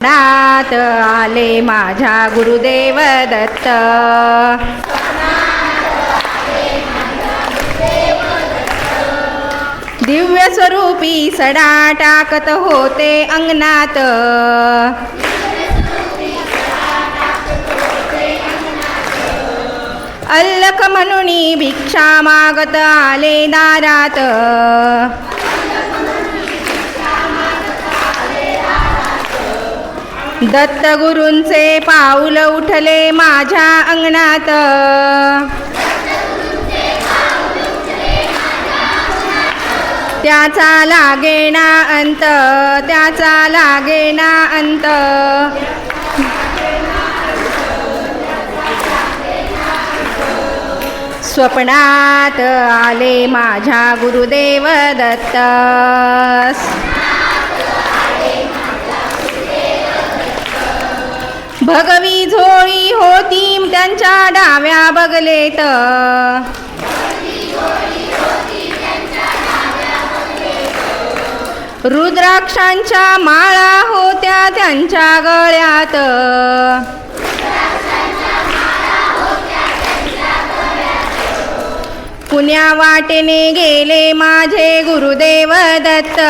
नात आले माझ्या गुरुदेव दत्त. दिव्य स्वरूपी सडा टाकत होते अंगणात. अल्लख म्हणून भिक्षा मागत आले दारात दत्तगुरूंचे पाऊल उठले माझ्या अंगणात. त्याचा लागेना अंत त्याचा लागेना अंत. स्वप्नात आले माझ्या गुरुदेव दत्त. भगवी झोळी होती त्यांच्या डाव्या बगलेत. रुद्राक्षांच्या माळा होत्या त्यांच्या गळ्यात. पुण्या वाटेने गेले माझे गुरुदेव दत्त.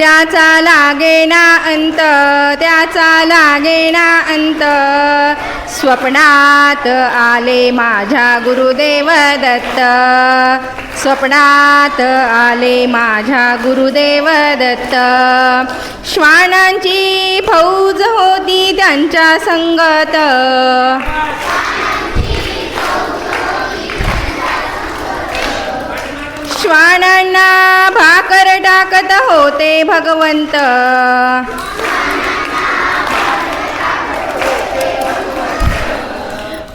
त्याचा लागेना अंत त्याचा लागेना अंत. स्वप्नात आले माझ्या गुरुदेव दत्त. स्वप्नात आले माझ्या गुरुदेव दत्त. श्वानांची फौज होती त्यांच्या संगत. श्वानांना भा टाकत होते भगवंत.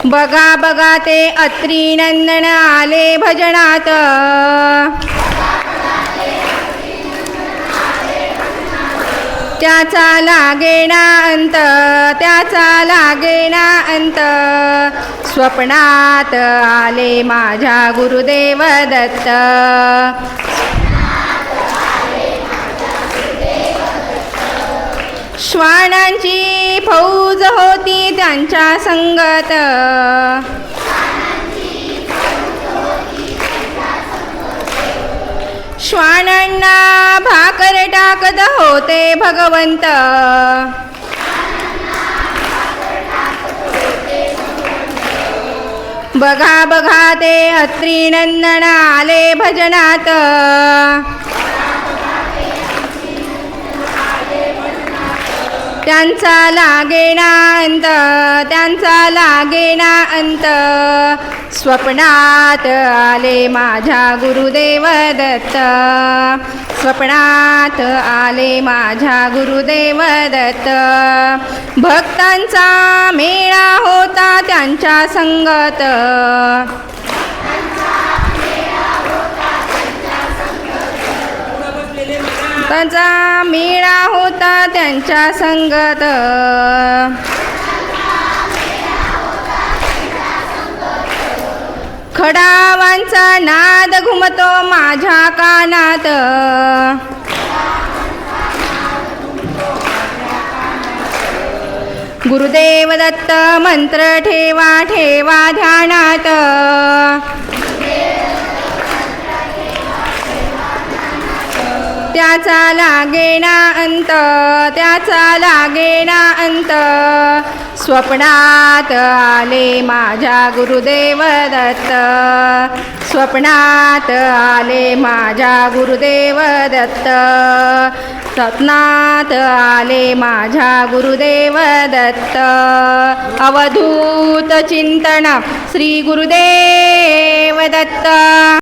बघा बघा ते अत्री नंदन आले भजनात. त्याचा लागेना अंत त्याचा लागेना अंत. स्वप्नात आले माझ्या गुरुदेव दत्त. श्वानांची फौज होती त्यांच्या संगत. श्वानांना भाकर टाकत होते भगवंत. बघा बघा ते अत्रिनंदन आले भजनात. त्यांचा लागेना अंत त्यांचा लागेना अंत. स्वप्नात आले माझ्या गुरुदेव दत्त. स्वप्नात आले माझ्या गुरुदेव दत्त. भक्तांचा मेळा होता त्यांच्या संगत. त्यांचा मेळा होता त्यांच्या संगत. खडावांचा नाद घुमतो माझ्या कानात. गुरुदेव दत्त मंत्र ठेवा ठेवा ध्यानात. त्याचा लागेना अंत त्याचा लागेना अंत. स्वप्नात आले माझ्या गुरुदेव दत्त. स्वप्नात आले माझ्या गुरुदेव दत्त. स्वप्नात आले माझ्या गुरुदेव दत्त. अवधूत चिंतन श्री गुरुदेव दत्त.